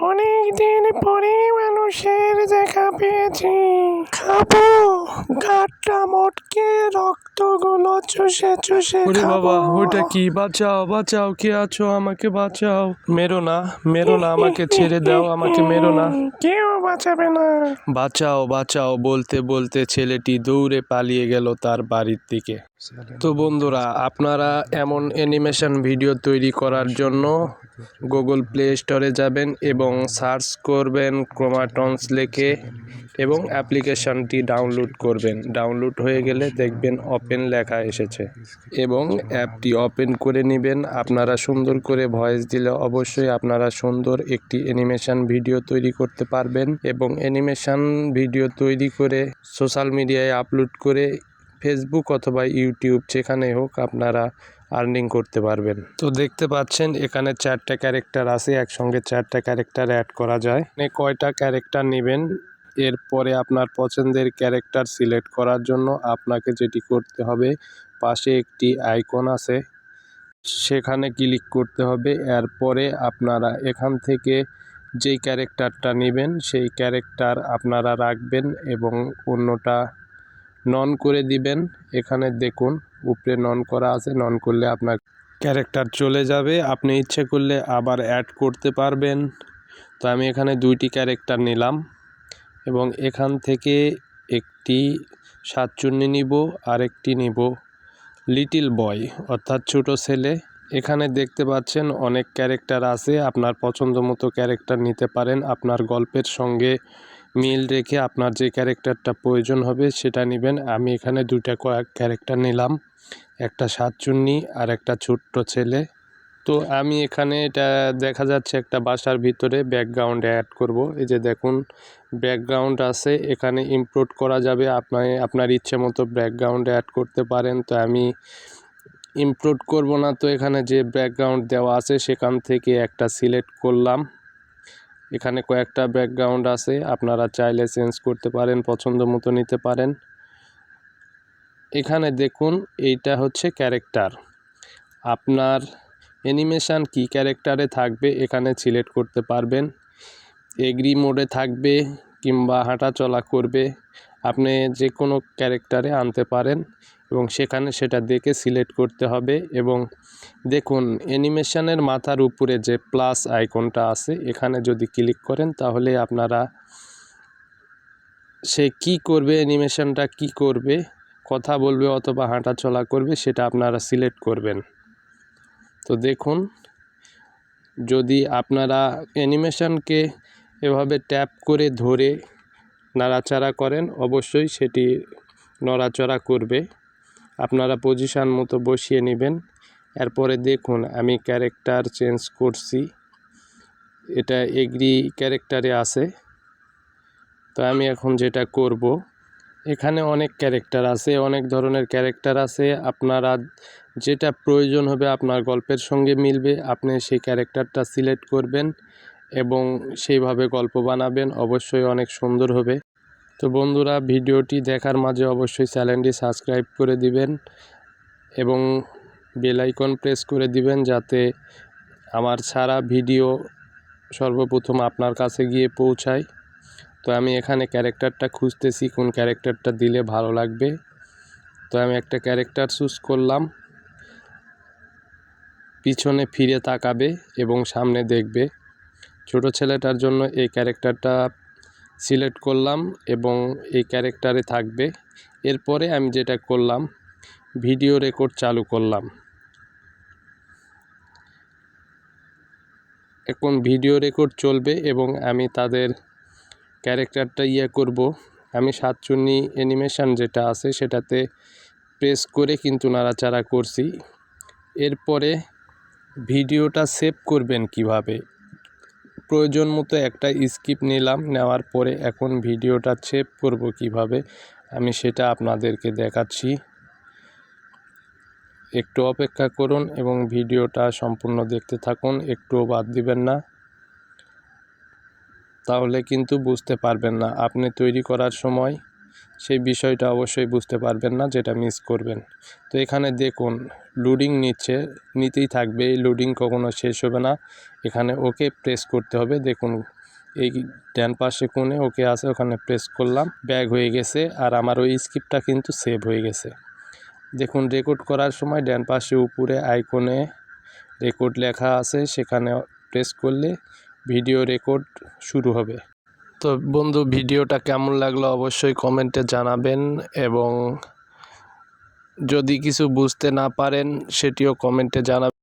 অনেক দিন পরে মানুষের দেখা পেয়েছি। খাব গাটটা মোটকে রক্তগুলো চুষে চুষে ওরে বাবা ওটা কি? বাঁচাও বাঁচাও কে আছো? আমাকে বাঁচাও। মেরো না মেরো না আমাকে ছেড়ে দাও আমাকে মেরো না। কেউ বাঁচাবে না। বাঁচাও বাঁচাও বলতে বলতে ছেলেটি দৌড়ে পালিয়ে গেল তার বাড়ির দিকে। তো বন্ধুরা আপনারা এমন অ্যানিমেশন ভিডিও তৈরি করার জন্য গুগল প্লে স্টোরে যাবেন এবং সার্চ করবেন ক্রোমাটনস লেখে এবং অ্যাপ্লিকেশনটি ডাউনলোড করবেন। ডাউনলোড হয়ে গেলে দেখবেন ওপেন লেখা এসেছে এবং অ্যাপটি ওপেন করে নেবেন। আপনারা সুন্দর করে ভয়েস দিলে অবশ্যই আপনারা সুন্দর একটি অ্যানিমেশন ভিডিও তৈরি করতে পারবেন এবং অ্যানিমেশন ভিডিও তৈরি করে সোশ্যাল মিডিয়ায় আপলোড করে ফেসবুক অথবা ইউটিউব যেখানে হোক আপনারা আর্নিং করতে পারবেন। তো দেখতে পাচ্ছেন, এখানে চারটা ক্যারেক্টার আছে, একসঙ্গে চারটা ক্যারেক্টার অ্যাড করা যায়। কয়টা ক্যারেক্টার নেবেন? এরপরে আপনার পছন্দের ক্যারেক্টার সিলেক্ট করার জন্য আপনাকে যেটি করতে হবে, পাশে একটি আইকন আছে, সেখানে ক্লিক করতে হবে। এরপরে আপনারা এখান থেকে যেই ক্যারেক্টারটা নেবেন, সেই ক্যারেক্টার আপনারা রাখবেন এবং অন্যটা নন করে দিবেন। এখানে দেখুন, উপরে নন করা আছে, নন করলে আপনার ক্যারেক্টার চলে যাবে। আপনি ইচ্ছে করলে আবার অ্যাড করতে পারবেন। তো আমি এখানে দুইটি ক্যারেক্টার নিলাম। এবং এখান থেকে একটি সাতচুন্নি নিব আর একটি নিব। লিটিল বয়, অর্থাৎ ছোট ছেলে। এখানে দেখতে পাচ্ছেন অনেক ক্যারেক্টার আছে, আপনার পছন্দ মতো ক্যারেক্টার নিতে পারেন। আপনার গল্পের সঙ্গে মিল রেখে আপনার যে ক্যারেক্টারটা প্রয়োজন হবে সেটা নেবেন। আমি এখানে দুইটা ক্যারেক্টার নিলাম। একটা সাতচুন্নি আর একটা ছোট্ট ছেলে। তো আমি এখানে এটা দেখা যাচ্ছে একটা বাসার ভিতরে ব্যাকগ্রাউন্ড অ্যাড করব। এই যে দেখুন ব্যাকগ্রাউন্ড আছে, এখানে ইমপ্লোড করা যাবে। আপনার আপনার ইচ্ছে মতো ব্যাকগ্রাউন্ড অ্যাড করতে পারেন। তো আমি ইমপ্লোড করব না, তো এখানে যে ব্যাকগ্রাউন্ড দেওয়া আছে, সেখান থেকে একটা সিলেক্ট করলাম। এখানে কয়েকটা ব্যাকগ্রাউন্ড আছে, আপনারা চাইলে চেঞ্জ করতে পারেন, পছন্দ মতো নিতে পারেন। এখানে দেখুন, এইটা হচ্ছে ক্যারেক্টার আপনার অ্যানিমেশান কি ক্যারেক্টারে থাকবে, এখানে সিলেক্ট করতে পারবেন। এগ্রি মোডে থাকবে কিংবা হাঁটা চলা করবে। আপনি যে কোনো ক্যারেক্টারে আনতে পারেন এবং সেখানে সেটা দেখে সিলেক্ট করতে হবে এবং দেখুন, অ্যানিমেশনের মাথার উপরে যে প্লাস আইকনটা আছে, এখানে যদি ক্লিক করেন তাহলে আপনারা সে কি করবে, অ্যানিমেশনটা কি করবে, কথা বলবে অথবা হাঁটা চলা করবে, সেটা আপনারা সিলেক্ট করবেন। তো দেখুন, যদি আপনারা অ্যানিমেশনকে এভাবে ট্যাপ করে ধরে নাড়াচাড়া করেন, অবশ্যই সেটি নড়াচড়া করবে। আপনারা পজিশান মতো বসিয়ে নেবেন। এরপরে দেখুন, আমি ক্যারেক্টার চেঞ্জ করছি। এটা এগ্রি ক্যারেক্টারে আছে। তো আমি এখন যেটা করব এখানে অনেক ক্যারেক্টার আছে, অনেক ধরনের ক্যারেক্টার আছে। আপনারা যেটা প্রয়োজন হবে আপনার গল্পের সঙ্গে মিলবে। আপনি সেই ক্যারেক্টারটা সিলেক্ট করবেন এবং সেইভাবে গল্প বানাবেন। অবশ্যই অনেক সুন্দর হবে। তো বন্ধুরা, ভিডিওটি দেখার মাঝে অবশ্যই চ্যানেলটি সাবস্ক্রাইব করে দিবেন এবং বেল আইকন প্রেস করে দিবেন যাতে আমার সারা ভিডিও সর্বপ্রথম আপনার কাছে গিয়ে পৌঁছায়। তো আমি এখানে ক্যারেক্টারটা খুঁজতেছি, কোন ক্যারেক্টারটা দিলে ভালো লাগবে। তো আমি একটা ক্যারেক্টার চুজ করলাম। পিছনে ফিরে তাকাবে এবং সামনে দেখবে। ছোট ছেলেটার জন্য এই ক্যারেক্টারটা সিলেক্ট করলাম এবং এই ক্যারেক্টারে থাকবে। এরপরে আমি যেটা করলাম, ভিডিও রেকর্ড চালু করলাম। এখন ভিডিও রেকর্ড চলবে এবং আমি তাদের ক্যারেক্টারটা ইয়ে করব। আমি সাতচুন্নি অ্যানিমেশন যেটা আছে সেটাতে প্রেস করে কিন্তু নাড়াচাড়া করছি। এরপরে ভিডিওটা সেভ করবেন কীভাবে? প্রয়োজন মতো একটা স্কিপ নিলাম, নেওয়ার পরে এখন ভিডিওটা সেভ করব কীভাবে, আমি সেটা আপনাদেরকে দেখাচ্ছি। একটু অপেক্ষা করুন এবং ভিডিওটা সম্পূর্ণ দেখতে থাকুন, একটুও বাদ দিবেন না। তাহলে কিন্তু বুঝতে পারবেন না। আপনি তৈরি করার সময় সেই বিষয়টা অবশ্যই বুঝতে পারবেন না, যেটা মিস করবেন। তো এখানে দেখুন লোডিং নিচ্ছে, নিতেই থাকবে। এই লোডিং কখনো শেষ হবে না। এখানে ওকে প্রেস করতে হবে। দেখুন, এই ডান পাশে কোণে ওকে আছে, ওখানে প্রেস করলাম ব্যাগ হয়ে গেছে, আর আমার ওই স্ক্রিপ্টটা কিন্তু সেভ হয়ে গেছে। দেখুন রেকর্ড করার সময় ডান পাশে উপরে আইকনে রেকর্ড লেখা আছে, সেখানে প্রেস করলে ভিডিও রেকর্ড শুরু হবে। তো বন্ধু, ভিডিওটা কেমন লাগল অবশ্যই কমেন্টে জানাবেন এবং যদি কিছু বুঝতে না পারেন, সেটিও কমেন্টে জানাবেন।